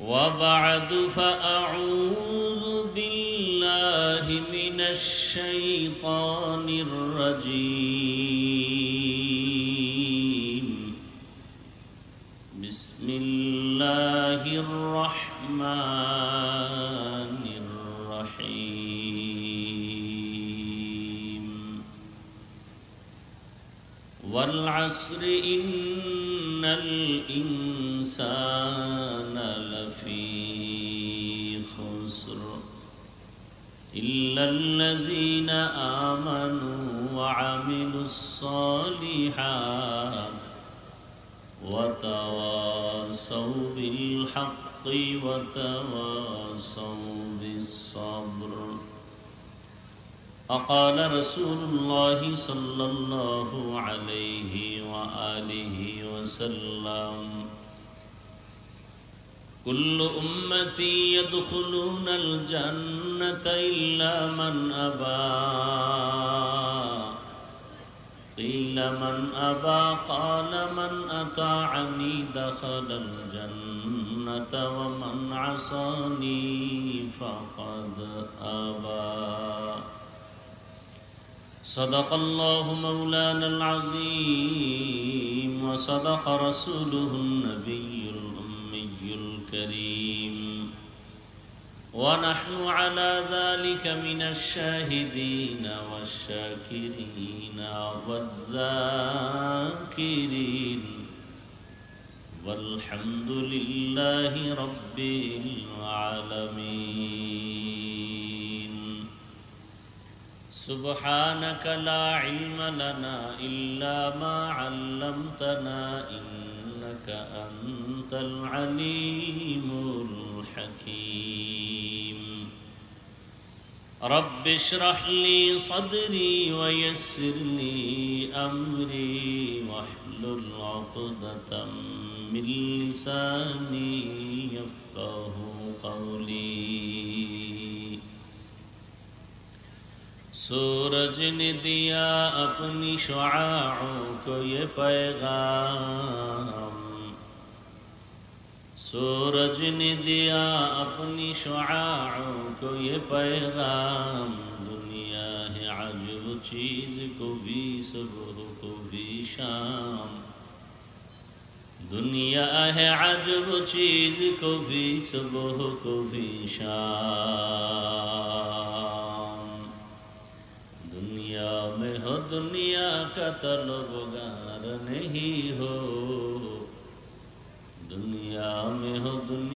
وبعد فأعوذ بالله من الشيطان الرجيم. بسم الله الرحمن الرحيم. والعصر إن الإنسان إلا الذين آمنوا وعملوا الصالحات وتواصوا بالحق وتواصوا بالصبر. أقال رسول الله صلى الله عليه وآله وسلم كل أمتي يدخلون الجنة إلا من أبى. قيل من أبى قال من أطاعني دخل الجنة ومن عصاني فقد أبى. صدق الله مولانا العظيم وصدق رسوله النبي الكريم. ونحن على ذلك من الشاهدين والشاكرين والذاكرين. والحمد لله رب العالمين. سبحانك لا علم لنا إلا ما علمتنا إنك أنت العليم الحكيم رب اشرح لي صدري ويسر لي أمري واحلل عقدة من لساني يفقه قولي सूरज ने दिया अपनी शुआओं को ये पैगाम सूरज ने दिया अपनी शुआओं को ये पैगाम दुनिया है अजब चीज़ को भी सुबह को भी शाम दुनिया है अजब चीज़ को भी सुबह को भी शाम दुनिया में हो दुनिया का तलबगार नहीं हो दुनिया में हो दुनिया